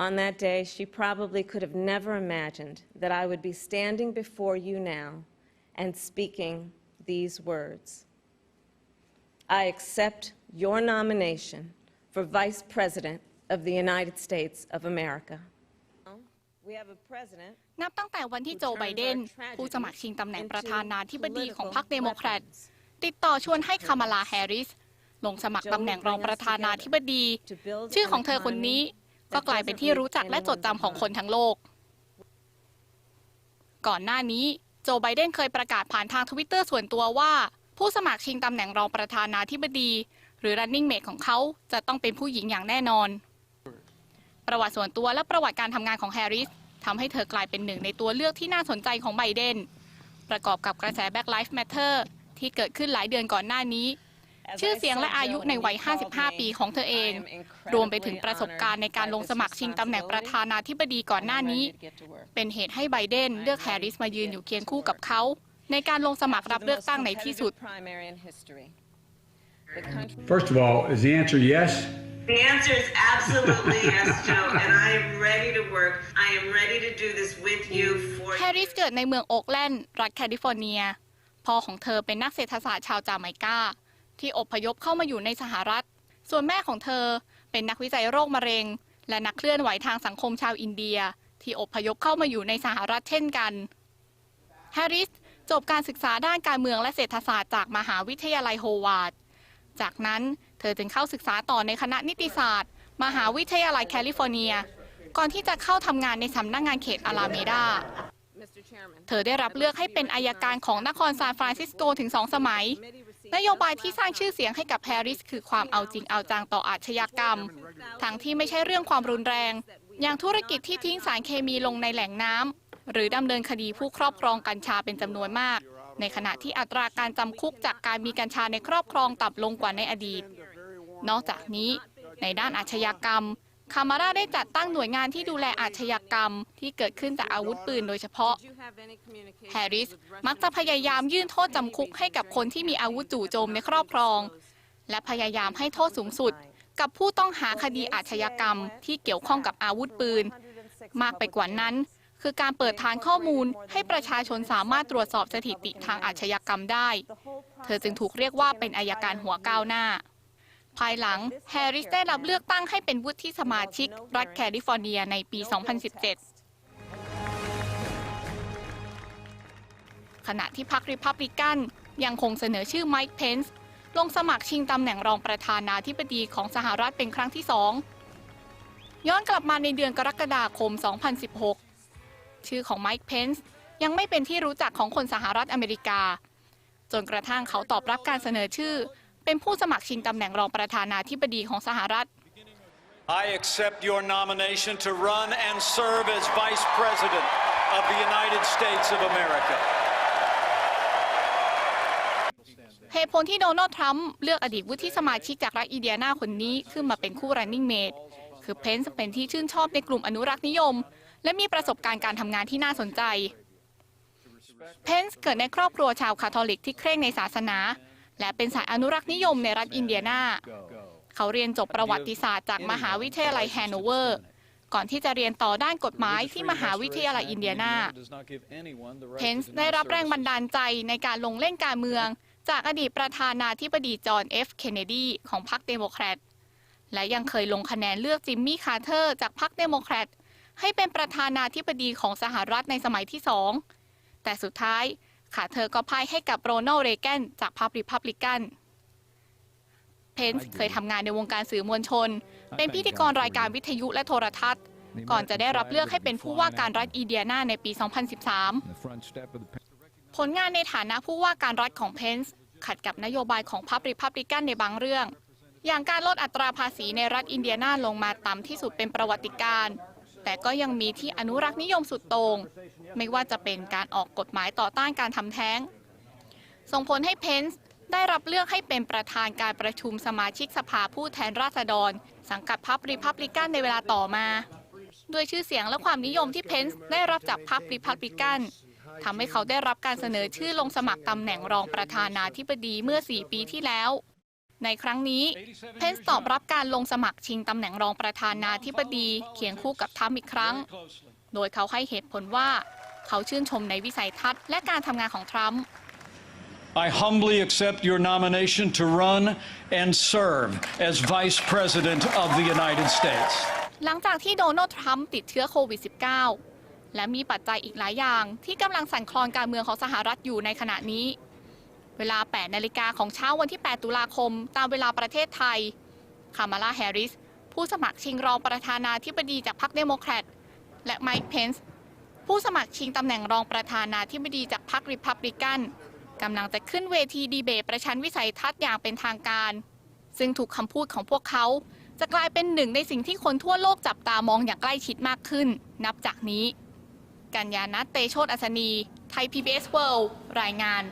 On that day, she probably could have never imagined that I would be standing before you now and speaking these words. I accept your nomination for Vice President of the United States of America. We have a president นับตั้งแต่วันที่โจไบเดน ผู้สมัครชิงตำแหน่งประธานาธิบดีของพรรคเดโมแครต ติดต่อชวนให้คามาลาแฮร์ริส ลงสมัครตำแหน่งรองประธานาธิบดี ชื่อของเธอคนนี้ ก็กลายเป็นที่รู้จักและจดจำของคนทั้งโลก ก่อนหน้านี้โจไบเดนเคยประกาศผ่านทางทวิตเตอร์ส่วนตัวว่า ผู้สมัครชิงตำแหน่งรองประธานาธิบดี หรือ running mate ของเขาจะต้องเป็นผู้หญิงอย่างแน่นอน ประวัติส่วนตัวและประวัติการทำงานของแฮร์ริสทำให้เธอกลายเป็นหนึ่งในตัวเลือกที่น่าสนใจของไบเดนประกอบกับกระแส Black Lives Matter ที่เกิดขึ้นหลายเดือนก่อนหน้านี้ ชื่อเสียงและอายุในวัย 55 ปีของเธอเอง รวมไปถึงประสบการณ์ในการลงสมัครชิงตำแหน่งประธานาธิบดีก่อนหน้านี้ เป็นเหตุให้ไบเดนเลือกแฮร์ริสมายืนอยู่เคียงคู่กับเขา ในการลงสมัครรับเลือกตั้งในที่สุด primary in history. The country First of all, is the answer yes? The answer is absolutely yes, Joe, and I am ready to work. I am ready to do this with you for แฮร์ริสเกิดในเมืองโอ๊กแลนด์ รัฐแคลิฟอร์เนีย พ่อของเธอเป็นนักเศรษฐศาสตร์ชาวจาไมกา ที่อพยพเข้ามาอยู่ในสหรัฐ ส่วนแม่ของเธอเป็นนักวิจัยโรคมะเร็ง และนักเคลื่อนไหวทางสังคมชาวอินเดีย ที่อพยพเข้ามาอยู่ในสหรัฐเช่นกันแฮร์ริสจบการศึกษาด้านการเมืองและเศรษฐศาสตร์จากมหาวิทยาลัยโฮวาร์ด จากนั้นเธอจึงเข้าศึกษาต่อในคณะนิติศาสตร์ มหาวิทยาลัยแคลิฟอร์เนีย ก่อนที่จะเข้าทำงานในสำนักงานเขตอาลาเมดา Mr. Chairman, เธอได้รับเลือกให้เป็นอายการของนครซานฟรานซิสโกถึงสองสมัย นโยบายที่สร้างชื่อเสียงให้กับแฮร์ริสคือความเอาจริงเอาจังต่ออาชญากรรม ทั้งที่ไม่ใช่เรื่องความรุนแรง อย่างธุรกิจที่ทิ้งสารเคมีลงในแหล่งน้ำหรือดำเนินคดีผู้ครอบครองกัญชาเป็นจำนวนมาก ในขณะที่อัตราการจำคุกจากการมีกัญชาในครอบครองต่ำลงกว่าในอดีต นอกจากนี้ ในด้านอาชญากรรม คามาราได้จัดตั้งหน่วยงานที่ดูแลอาชญากรรม ที่เกิดขึ้นจากอาวุธปืนโดยเฉพาะ แฮร์ริสมักจะพยายามยื่นโทษจำคุกให้กับคนที่มีอาวุธจู่โจมในครอบครอง และพยายามให้โทษสูงสุด กับผู้ต้องหาคดีอาชญากรรมที่เกี่ยวข้องกับอาวุธปืน มากไปกว่านั้น คือการเปิดทางข้อมูลให้ประชาชนสามารถตรวจสอบสถิติทางอาชญากรรมได้ เธอจึงถูกเรียกว่าเป็นอายการหัวก้าวหน้า ภายหลังแฮร์ริสได้รับเลือกตั้งให้เป็นวุฒิสมาชิก รัฐแคลิฟอร์เนียในปี 2017 ขณะที่พรรคริพับลิกันยังคงเสนอชื่อไมค์เพนส์ลงสมัครชิงตำแหน่งรองประธานาธิบดีของสหรัฐเป็นครั้งที่สองย้อนกลับมาในเดือนกรกฎาคม 2016 ชื่อของไมค์เพนส์ยังไม่เป็นที่รู้จักของคนสหรัฐอเมริกา จนกระทั่งเขาตอบรับการเสนอชื่อ เป็นผู้สมัครชิงตำแหน่งรองประธานาธิบดีของสหรัฐ I accept your nomination to run and serve as Vice President of the United States of America. เหตุผลที่โดนัลด์ทรัมป์เลือกอดีตวุฒิสมาชิกจากรัฐอินเดียนาคนนี้ขึ้นมาเป็นคู่ running mate คือเพนส์เป็นที่ชื่นชอบในกลุ่มอนุรักษ์นิยม และมีประสบการณ์การทำงานที่น่าสนใจ เพนส์เกิดในครอบครัวชาวคาทอลิกที่เคร่งในศาสนา และเป็นสายอนุรักษ์นิยมในรัฐอินเดียนา เขาเรียนจบประวัติศาสตร์จากมหาวิทยาลัยแฮนโนเวอร์ ก่อนที่จะเรียนต่อด้านกฎหมายที่มหาวิทยาลัยอินเดียนาเพนส์ได้รับแรงบันดาลใจในการลงเล่นการเมือง จากอดีตประธานาธิบดีจอห์นเอฟเคนเนดีของพรรคเดโมแครตและยังเคยลงคะแนนเลือกจิมมี่คาร์เทอร์จากพรรคเดโมแครตให้เป็นประธานาธิบดีของสหรัฐในสมัยที่สองแต่สุดท้าย คาร์เทอร์ก็พ่ายให้กับโรนัลด์เรแกนจากพรรคริพับลิกัน เพนส์เคยทำงานในวงการสื่อมวลชน เป็นพิธีกรรายการวิทยุและโทรทัศน์ ก่อนจะได้รับเลือกให้เป็นผู้ว่าการรัฐอินเดียนาในปี 2013 ผลงานในฐานะผู้ว่าการรัฐของเพนส์ขัดกับนโยบายของพรรคริพับลิกันในบางเรื่อง อย่างการลดอัตราภาษีในรัฐอินเดียนาลงมาต่ำที่สุดเป็นประวัติการณ์ แต่ก็ยังมีที่อนุรักษ์นิยมสุดโตง่งไม่ว่าจะเป็นการออกกฎหมายต่อต้านการทำแท้ง ส่งผลให้เพนส์ได้รับเลือกให้เป็นประธานการประชุมสมาชิกสภาผู้แทนราษฎร สังกัดพรรคริพับลิกันในเวลาต่อมาด้วยชื่อเสียงและความนิยมที่เพนส์ได้รับจากพรรคริพับลิกันทำให้เขาได้รับการเสนอชื่อลงสมัครตำแหน่งรองประธานาธิบดีเมื่อ 4 ปีที่แล้ว ในครั้งนี้ เพนส์ตอบรับการลงสมัครชิงตำแหน่งรองประธานาธิบดีเคียงคู่กับทรัมป์อีกครั้ง โดยเขาให้เหตุผลว่า เขาชื่นชมในวิสัยทัศน์และการทำงานของทรัมป์ I humbly accept your nomination to run and serve as Vice President of the United States. หลังจากที่โดนัลด์ทรัมป์ติดเชื้อโควิด -19 และมีปัจจัยอีกหลายอย่างที่กำลังสั่นคลอนการเมืองของสหรัฐอยู่ในขณะนี้ เวลา 8 นาฬิกาของเช้าวันที่ 8 ตุลาคม ตามเวลาประเทศไทย คามาลาแฮร์ริส ผู้สมัครชิงรองประธานาธิบดีจากพรรคเดโมแครต และไมค์เพนส์ผู้สมัครชิงตำแหน่งรองประธานาธิบดีจากพรรคริพับลิกันกำลังจะขึ้นเวทีดีเบตประชันวิสัยทัศน์อย่างเป็นทางการ ซึ่งถูกคำพูดของพวกเขา จะกลายเป็นหนึ่งในสิ่งที่คนทั่วโลกจับตามองอย่างใกล้ชิดมากขึ้น นับจากนี้ กัญญานัทเตโชตอัศนี ไทย PBS World รายงาน